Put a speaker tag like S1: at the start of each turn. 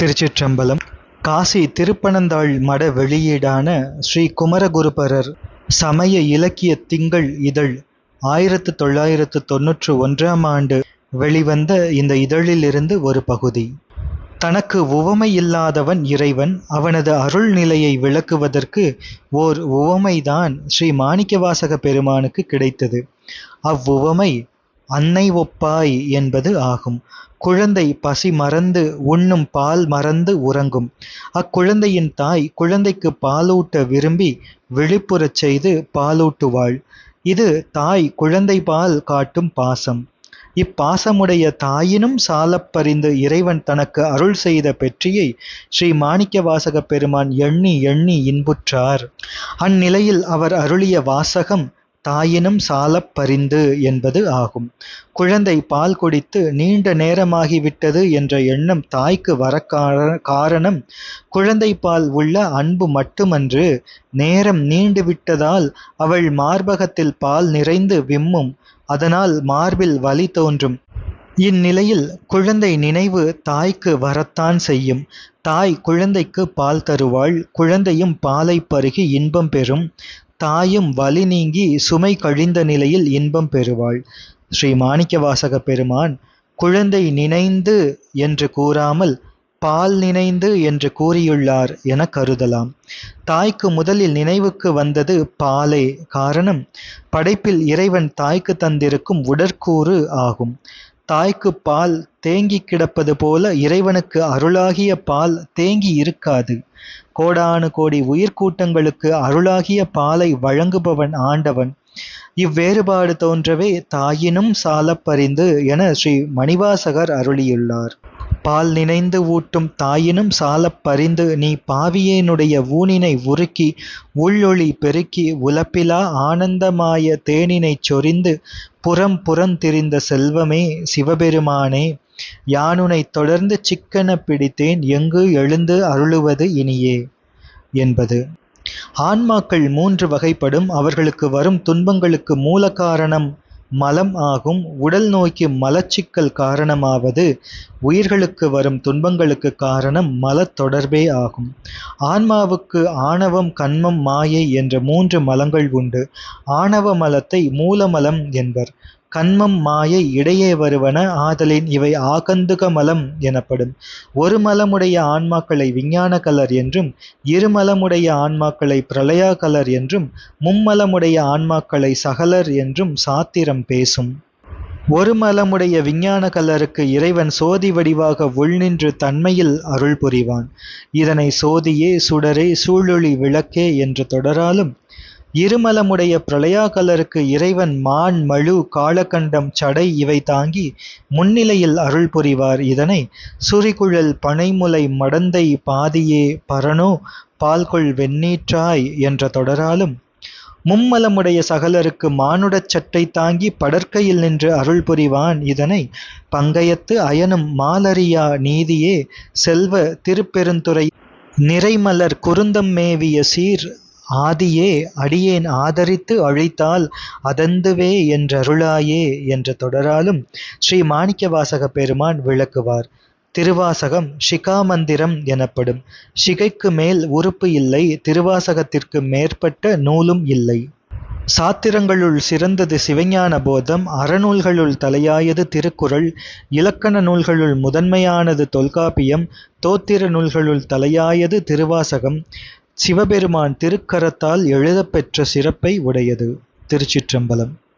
S1: திருச்சிற்றம்பலம் காசி திருப்பனந்தாள் மட வெளியீடான ஸ்ரீ குமரகுருபரர் சமய இலக்கிய திங்கள் இதழ் ஆயிரத்து தொள்ளாயிரத்து தொன்னூற்று ஒன்றாம் ஆண்டு வெளிவந்த இந்த இதழிலிருந்து ஒரு பகுதி. தனக்கு உவமையில்லாதவன் இறைவன் அவனது அருள் நிலையை விளக்குவதற்கு ஓர் உவமைதான் ஸ்ரீ மாணிக்கவாசக பெருமானுக்கு கிடைத்தது. அவ்வுவமை அன்னை ஒப்பாய் என்பது ஆகும். குழந்தை பசி மறந்து உண்ணும் பால் மறந்து உறங்கும். அக்குழந்தையின் தாய் குழந்தைக்கு பாலூட்ட விரும்பி விழிப்புறச் செய்து பாலூட்டுவாள். இது தாய் குழந்தை பால் காட்டும் பாசம். இப்பாசமுடைய தாயினும் சாலப்பறிந்து இறைவன் தனக்கு அருள் செய்த பெற்றியை ஸ்ரீ மாணிக்க பெருமான் எண்ணி எண்ணி இன்புற்றார். அந்நிலையில் அவர் அருளிய வாசகம் தாயினும் சாலப் பரிந்து என்பது ஆகும். குழந்தை பால் குடித்து நீண்ட நேரமாகிவிட்டது என்ற எண்ணம் தாய்க்கு வர காரணம் குழந்தை பால் உள்ள அன்பு மட்டுமன்று நேரம் நீண்டு விட்டதால் அவள் மார்பகத்தில் பால் நிறைந்து விம்மும். அதனால் மார்பில் வலி தோன்றும். இந்நிலையில் குழந்தை நினைவு தாய்க்கு வரத்தான் செய்யும். தாய் குழந்தைக்கு பால் தருவாள். குழந்தையும் பாலை பருகி இன்பம் பெறும். தாயும் வலி நீங்கி சுமை கழிந்த நிலையில் இன்பம் பெறுவாள். ஸ்ரீ மாணிக்கவாசக பெருமான் குழந்தை நினைந்து என்று கூறாமல் பால் நினைந்து என்று கூறியுள்ளார் என கருதலாம். தாய்க்கு முதலில் நினைவுக்கு வந்தது பாலே. காரணம் படைப்பில் இறைவன் தாய்க்கு தந்திருக்கும் உடற்கூறு ஆகும். தாய்க்கு பால் தேங்கி கிடப்பது போல இறைவனுக்கு அருளாகிய பால் தேங்கி இருக்காது. கோடானு கோடி உயிர்கூட்டங்களுக்கு அருளாகிய பாலை வழங்குபவன் ஆண்டவன். இவ்வேறுபாடு தோன்றவே தாயினும் சாலப்பறிந்து என ஸ்ரீ மணிவாசகர் அருளியுள்ளார். பால் நினைந்து ஊட்டும் தாயினும் சாலப் பறிந்து நீ பாவியேனுடைய ஊனினை உருக்கி உள்ளொளி பெருக்கி உலப்பிலா ஆனந்தமாய தேனினைச் சொரிந்து புறம் புறந்திரிந்த செல்வமே சிவபெருமானே யானுனை தொடர்ந்து சிக்கன பிடித்தேன் எங்கு எழுந்து அருளுவது இனியே? என்பது. ஆன்மாக்கள் மூன்று வகைப்படும். அவர்களுக்கு வரும் துன்பங்களுக்கு மூல காரணம் மலம் ஆகும். உடல் நோய்க்கு மலச்சிக்கல் காரணமாவது உயிர்களுக்கு வரும் துன்பங்களுக்கு காரணம் மலத் தொடர்பே ஆகும். ஆன்மாவுக்கு ஆணவம் கண்மம் மாயை என்ற மூன்று மலங்கள் உண்டு. ஆணவ மலத்தை மூலமலம் என்பர். கண்மம் மாயை இடையே வருவன ஆதலின் இவை ஆகந்துக மலம் எனப்படும். ஒரு மலமுடைய ஆன்மாக்களை விஞ்ஞான கலர் என்றும் இருமலமுடைய ஆன்மாக்களை பிரளயா கலர் என்றும் மும்மலமுடைய ஆன்மாக்களை சகலர் என்றும் சாத்திரம் பேசும். ஒரு மலமுடைய விஞ்ஞான கலருக்கு இறைவன் சோதி வடிவாக உள்நின்று தன்மையில் அருள் புரிவான். இதனை சோதியே சுடரே சூழொளி விளக்கே என்று தொடராலும் இருமலமுடைய பிரளயாகலருக்கு இறைவன் மான் மழு காலகண்டம் சடை இவை தாங்கி முன்னிலையில் அருள் புரிவார். இதனை சுரிகுழல் பனைமுலை மடந்தை பாதியே பரனோ பால்கொள் வெண்ணீற்றாய் என்ற தொடராலும் மும்மலமுடைய சகலருக்கு மானுடச் சட்டை தாங்கி படற்கையில் நின்று அருள் புரிவான். இதனை பங்கயத்து அயனும் மாலரியா நீதியே செல்வ திருப்பெருந்துறை நிறைமலர் குருந்தம் மேவிய சீர் ஆதியே அடியேன் ஆதரித்து அழித்தால் அதந்துவே என்றருளாயே என்ற தொடராலும் ஸ்ரீ மாணிக்கவாசக பெருமான் விளக்குவார். திருவாசகம் சிகாமந்திரம் எனப்படும். ஷிகைக்கு மேல் உறுப்பு இல்லை திருவாசகத்திற்கு மேற்பட்ட நூலும் இல்லை. சாத்திரங்களுள் சிறந்தது சிவஞான போதம் அறநூல்களுள் தலையாயது திருக்குறள் இலக்கண நூல்களுள் முதன்மையானது தொல்காப்பியம் தோத்திர நூல்களுள் தலையாயது திருவாசகம் சிவபெருமான் திருக்கரத்தால் எழுதப்பெற்ற சிறப்பை உடையது திருச்சிற்றம்பலம்.